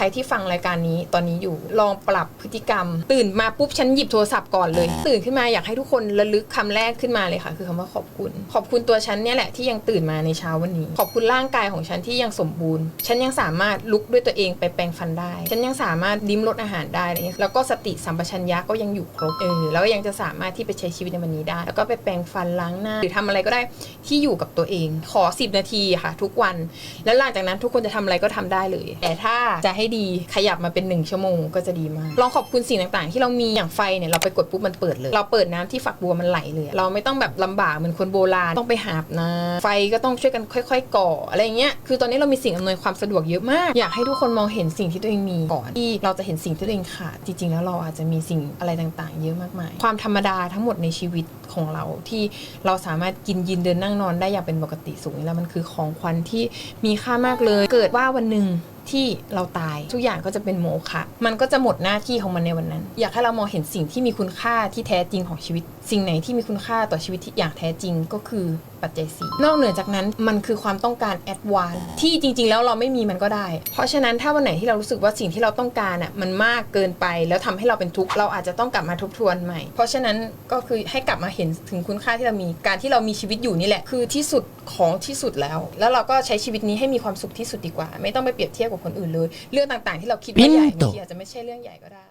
ใครที่ฟังรายการนี้ตอนนี้อยู่ลองปรับพฤติกรรม ตื่นมาปุ๊บฉันหยิบโทรศัพท์ก่อนเลย ตื่นขึ้นมาอยากให้ทุกคนระลึกคำแรกขึ้นมาเลยค่ะ คือคำว่าขอบคุณ ขอบคุณตัวฉันเนี่ยแหละที่ยังตื่นมาในเช้าวันนี้ ขอบคุณร่างกายของฉันที่ยังสมบูรณ์ ฉันยังสามารถลุกด้วยตัวเองไปแปรงฟันได้ ฉันยังสามารถลิ้มรสอาหารได้อะไรเงี้ยแล้วก็สติสัมปชัญญะก็ยังอยู่ครบเออแล้วก็ยังจะสามารถที่ไปใช้ชีวิตในวันนี้ได้ แล้วก็ไปแปรงฟันล้างหน้า หรือทำอะไรก็ได้ที่อยู่กับตัวเอง ขอ 10 นาทีค่ะ ทุกวัน แล้วหลังจากนั้นทุกคนจะทำอะไรก็ทำได้เลย แต่ถ้าจะให้ดีขยับมาเป็น 1 ชั่วโมงก็จะดีมาก ลองขอบคุณสิ่งต่างๆ ที่เรามีอย่างไฟเนี่ยเราไปกดปุ๊บมันเปิดเลย เราเปิดน้ำที่ฝักบัวมันไหลเลย เราไม่ต้องแบบลำบากเหมือนคนโบราณต้องไปหาบน้ำไฟก็ต้องช่วยกันค่อย ๆ ก่ออะไรเงี้ยคือตอนนี้เรามีสิ่งอำนวยความสะดวกเยอะมาก อยากให้ทุกคนมองเห็นสิ่งที่ตัวเองมีก่อนที่เราจะเห็นสิ่งที่ตัวเองขาดจริงๆ แล้วเราอาจจะมีสิ่งอะไรต่างๆ เยอะมากมาย ความธรรมดาทั้งหมดในชีวิตของเราที่เราสามารถกินยินเดินนั่งนอนได้อย่างเป็นปกติสูงแล้วมันคือของขวัญที่มีค่ามากเลย เกิดว่าวันหนึ่ง ที่เราตายทุกอย่างก็จะเป็นโมฆะมันก็จะหมดหน้าที่ของมันในวันนั้น อยากให้เรามองเห็นสิ่งที่มีคุณค่าที่แท้จริงของชีวิต สิ่งไหนที่มีคุณค่าต่อชีวิตที่อย่างแท้จริงก็คือปัจจัยสีนอกเหนือจากนั้นมันคือความต้องการแอดวานที่จริง ๆ แล้วเราไม่มีมันก็ได้ เพราะฉะนั้นถ้าวันไหนที่เรารู้สึกว่าสิ่งที่เราต้องการอะมันมากเกินไป แล้วทำให้เราเป็นทุกข์เราอาจจะต้องกลับมาทบทวนใหม่ เพราะฉะนั้นก็คือให้กลับมาเห็นถึงคุณค่าที่เรามีการที่เรามีชีวิตอยู่นี่แหละคือที่สุด ของที่สุดแล้ว แล้วเราก็ใช้ชีวิตนี้ให้มีความสุขที่สุดดีกว่า ไม่ต้องไปเปรียบเทียบกับคนอื่นเลย เรื่องต่างๆ ที่เราคิดว่าใหญ่บางทีอาจจะไม่ใช่เรื่องใหญ่ก็ได้